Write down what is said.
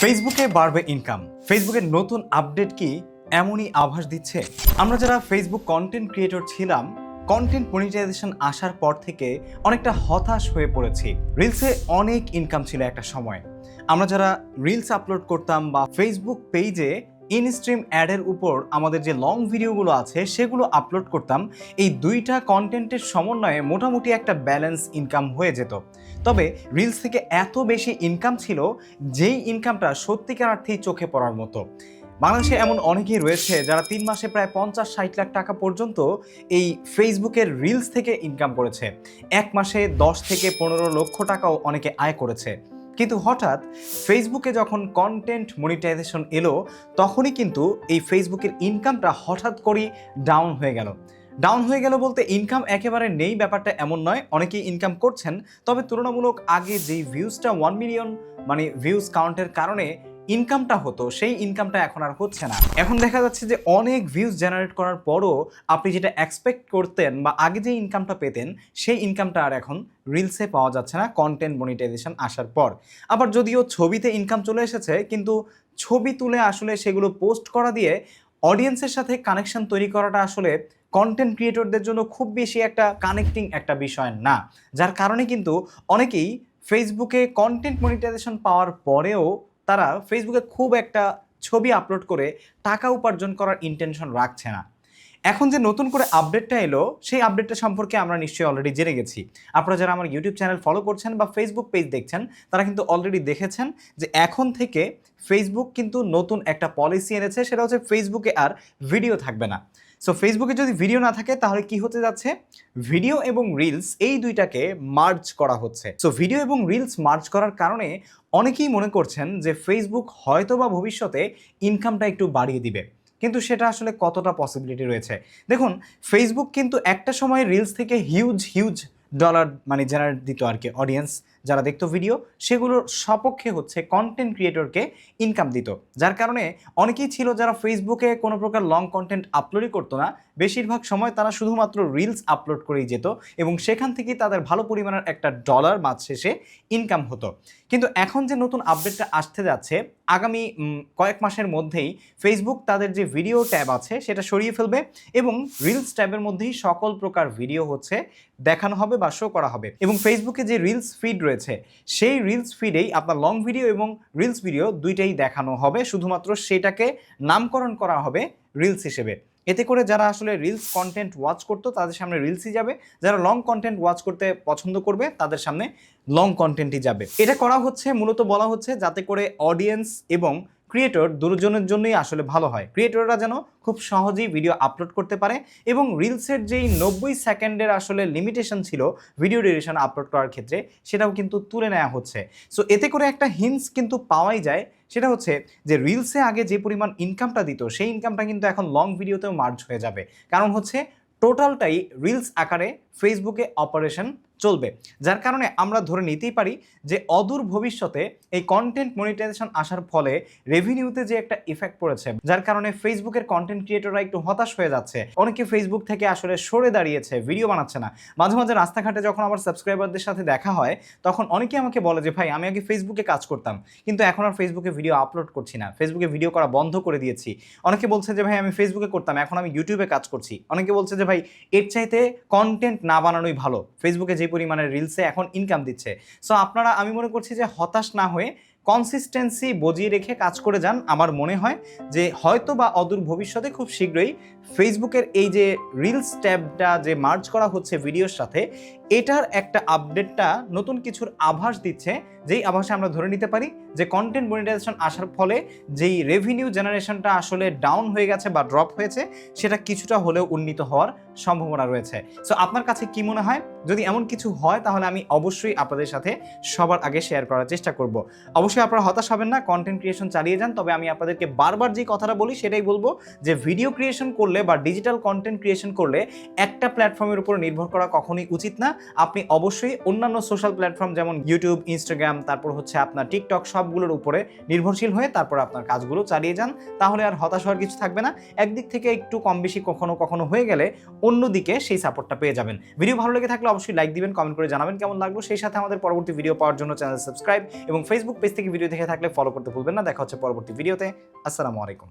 ফেসবুকে বাড়বে ইনকাম ফেসবুকের নতুন আপডেট কি এমনই আভাস দিচ্ছে? আমরা যারা ফেসবুক কন্টেন্ট ক্রিয়েটর ছিলাম কন্টেন্ট মনিটাইজেশন আসার পর থেকে অনেকটা হতাশ হয়ে পড়েছি। রিলসে অনেক ইনকাম ছিল একটা সময়। আমরা যারা রিলস আপলোড করতাম বা ফেসবুক পেজে ইনস্ট্রিম অ্যাডের উপর আমাদের যে লং ভিডিওগুলো আছে, সেগুলো আপলোড করতাম। এই দুইটা কন্টেন্টের সমন্বয়ে মোটামুটি একটা ব্যালেন্স ইনকাম হয়ে যেত। তবে রিলস থেকে এত বেশি ইনকাম ছিল, যেই ইনকামটা সত্যিকার অর্থেই চোখে পড়ার মতো। বাংলাদেশে এমন অনেকেই রয়েছে যারা তিন মাসে প্রায় পঞ্চাশ, ষাট লাখ টাকা পর্যন্ত এই ফেসবুকের রিলস থেকে ইনকাম করেছে। এক মাসে দশ থেকে পনেরো লক্ষ টাকাও অনেকে আয় করেছে। কিন্তু হঠাৎ ফেসবুকে যখন কন্টেন্ট মনিটাইজেশন এলো, তখনই কিন্তু এই ফেসবুকের ইনকামটা হঠাৎ করেই ডাউন হয়ে গেল। ডাউন হয়ে গেল বলতে ইনকাম একেবারে নেই, ব্যাপারটা এমন নয়। অনেকেই ইনকাম করছেন, তবে তুলনামূলক আগে যেই ভিউজটা ওয়ান মিলিয়ন মানে ভিউজ কাউন্টের কারণে ইনকামটা হতো, সেই ইনকামটা এখন আর হচ্ছে না। এখন দেখা যাচ্ছে যে অনেক ভিউজ জেনারেট করার পরও আপনি যেটা এক্সপেক্ট করতেন বা আগে যে ইনকামটা পেতেন, সেই ইনকামটা আর এখন রিলসে পাওয়া যাচ্ছে না কন্টেন্ট মনিটাইজেশন আসার পর। আবার যদিও ছবিতে ইনকাম চলে এসেছে, কিন্তু ছবি তুলে আসলে সেগুলো পোস্ট করা দিয়ে অডিয়েন্সের সাথে কানেকশন তৈরি করাটা আসলে কন্টেন্ট ক্রিয়েটরদের জন্য খুব বেশি একটা কানেক্টিং একটা বিষয় না। যার কারণে কিন্তু অনেকেই ফেসবুকে কন্টেন্ট মনিটাইজেশন পাওয়ার পরেও তারা ফেসবুকে খুব একটা ছবি আপলোড করে টাকা উপার্জন করার ইন্টেনশন রাখছে না। এখন যে নতুন করে আপডেটটা এলো, সেই আপডেটটা সম্পর্কে আমরা নিশ্চয়ই অলরেডি জেনে গেছি। আপনারা যারা আমার ইউটিউব চ্যানেল ফলো করছেন বা ফেসবুক পেজ দেখছেন, তারা কিন্তু অলরেডি দেখেছেন যে এখন থেকে ফেসবুক কিন্তু নতুন একটা পলিসি এনেছে, সেটা হচ্ছে ফেসবুকে আর ভিডিও থাকবে না। সো ফেসবুকে যদি ভিডিও না থাকে, তাহলে কি হতে যাচ্ছে? ভিডিও এবং রিলস এই দুইটাকে মার্জ করা হচ্ছে। সো ভিডিও এবং রিলস মার্জ করার কারণে অনেকেই মনে করছেন যে ফেসবুক হয়তো বা ভবিষ্যতে ইনকামটা একটু বাড়িয়ে দিবে। কিন্তু সেটা আসলে কতটা পসিবিলিটি রয়েছে? দেখুন ফেসবুক কিন্তু একটা সময় রিলস থেকে হিউজ হিউজ ডলার মানে জেনারেট দিত আর কি অডিয়েন্স যারা দেখতো ভিডিও সেগুলোর সপক্ষে হচ্ছে কন্টেন্ট ক্রিয়েটরকে ইনকাম দিত। যার কারণে অনেকেই ছিল যারা ফেসবুকে কোনো প্রকার লং কন্টেন্ট আপলোডই করতো না, বেশিরভাগ সময় তারা শুধুমাত্র রিলস আপলোড করেই যেত এবং সেখান থেকেই তাদের ভালো পরিমাণের একটা ডলার মাছ শেষে ইনকাম হতো। কিন্তু এখন যে নতুন আপডেটটা আসতে যাচ্ছে, আগামী কয়েক মাসের মধ্যেই ফেসবুক তাদের যে ভিডিও ট্যাব আছে, সেটা সরিয়ে ফেলবে এবং রিলস ট্যাবের মধ্যেই সকল প্রকার ভিডিও হচ্ছে দেখানো হবে বা শো করা হবে। এবং ফেসবুকে যে রিলস ফিড রয়েছে। সেই রিলস ফিডেই আপনার লং ভিডিও এবং রিলস ভিডিও দুইটাই দেখানো হবে। শুধুমাত্র সেটাকে নামকরণ করা হবে রিলস হিসেবে। এতে করে যারা আসলে রিলস কন্টেন্ট ওয়াচ করতো, তাদের সামনে রিলসই যাবে। যারা লং কন্টেন্ট ওয়াচ করতে পছন্দ করবে, তাদের সামনে লং কন্টেন্টই যাবে। এটা করা হচ্ছে, মূলত বলা হচ্ছে, যাতে করে অডিয়েন্স এবং ক্রিয়েটর দুজনের জন্যই আসলে ভালো হয়। ক্রিয়েটররা যেন খুব সহজেই ভিডিও আপলোড করতে পারে এবং রিলসের যেই নব্বই সেকেন্ডের আসলে লিমিটেশন ছিল ভিডিও ডিউরেশন আপলোড করার ক্ষেত্রে, সেটাও কিন্তু তুলে নেওয়া হচ্ছে। সো এতে করে একটা হিন্স কিন্তু পাওয়াই যায়, সেটা হচ্ছে যে রিলসে আগে যে পরিমাণ ইনকামটা দিত, সেই ইনকামটা কিন্তু এখন লং ভিডিওতেও মার্জ হয়ে যাবে। কারণ হচ্ছে টোটালটাই রিলস আকারে ফেসবুকে অপারেশন চলবে। যার কারণে আমরা ধরে নিতেই পারি যে অদূর ভবিষ্যতে এই কন্টেন্ট মনিটাইজেশন আসার ফলে রেভিনিউতে যে একটা ইফেক্ট পড়েছে, যার কারণে ফেসবুকের কন্টেন্ট ক্রিয়েটররা একটু হতাশ হয়ে যাচ্ছে। অনেকে ফেসবুক থেকে আসলে সরে দাঁড়িয়েছে ভিডিও বানাচ্ছে না। মাঝে মাঝে রাস্তাঘাটে যখন আমার সাবস্ক্রাইবারদের সাথে দেখা হয়, তখন অনেকে আমাকে বলে যে, ভাই, আমি আগে ফেসবুকে কাজ করতাম, কিন্তু এখন আর ফেসবুকে ভিডিও আপলোড করছি না। ফেসবুকে ভিডিও করা বন্ধ করে দিয়েছি। অনেকে বলছে যে, ভাই, আমি ফেসবুকে করতাম, এখন আমি ইউটিউবে কাজ করছি। অনেকে বলছে যে, ভাই, এর চাইতে কন্টেন্ট না বানানোই ভালো। ফেসবুকে যে পরিমাণে রিলসে এখন ইনকাম দিচ্ছে। সো আপনারা, আমি মনে করছি যে হতাশ না হয়ে কনসিস্টেন্সি বজিয়ে রেখে কাজ করে যান, আমার মনে হয় যে হয়তো বা অদূর ভবিষ্যতে খুব শীঘ্রই ফেসবুকের এই যে রিলস ট্যাবটা যে মার্চ করা হচ্ছে ভিডিওর সাথে এটার একটা আপডেটটা নতুন কিছুর আভাস দিচ্ছে, যেই আভাসে আমরা ধরে নিতে পারি যে কন্টেন্ট মনিটাইজেশন আসার ফলে যেই রেভিনিউ জেনারেশনটা আসলে ডাউন হয়ে গেছে বা ড্রপ হয়েছে, সেটা কিছুটা হলেও উন্নীত হওয়ার সম্ভাবনা রয়েছে। সো আপনার কাছে কি মনে হয়? যদি এমন কিছু হয়, তাহলে আমি অবশ্যই আপনাদের সাথে সবার আগে শেয়ার করার চেষ্টা করব। অবশ্যই আপনারা হতাশ হবেন না কন্টেন্ট ক্রিয়েশন চালিয়ে যান, তবে আমি আপনাদেরকে বারবার যে কথাটা বলি, সেটাই বলব যে ভিডিও ক্রিয়েশন করলে বা ডিজিটাল কন্টেন্ট ক্রিয়েশন করলে একটা প্ল্যাটফর্মের উপর নির্ভর করা কখনোই উচিত না। আপনি অবশ্যই অন্যান্য সোশ্যাল প্ল্যাটফর্ম যেমন ইউটিউব ইনস্টাগ্রাম তারপর হচ্ছে আপনার টিকটক সবগুলোর উপরে নির্ভরশীল হয়ে তারপর আপনার কাজগুলো চালিয়ে যান, তাহলে আর হতাশ হওয়ার কিছু থাকবে না। একদিক থেকে একটু কম বেশি কখনো কখনো হয়ে গেলে অন্যদিকে সেই সাপোর্টটা পেয়ে যাবেন। ভিডিও ভালো লেগে থাকলে অবশ্যই লাইক দিবেন কমেন্ট করে জানাবেন কেমন লাগল। সেই সাথে আমাদের পরবর্তী ভিডিও পাওয়ার জন্য চ্যানেল সাবস্ক্রাইব এবং ফেসবুক পেজ থেকে ভিডিও দেখে থাকলে ফলো করতে ভুলবেন না। দেখা হচ্ছে পরবর্তী ভিডিওতে আসসালামু আলাইকুম।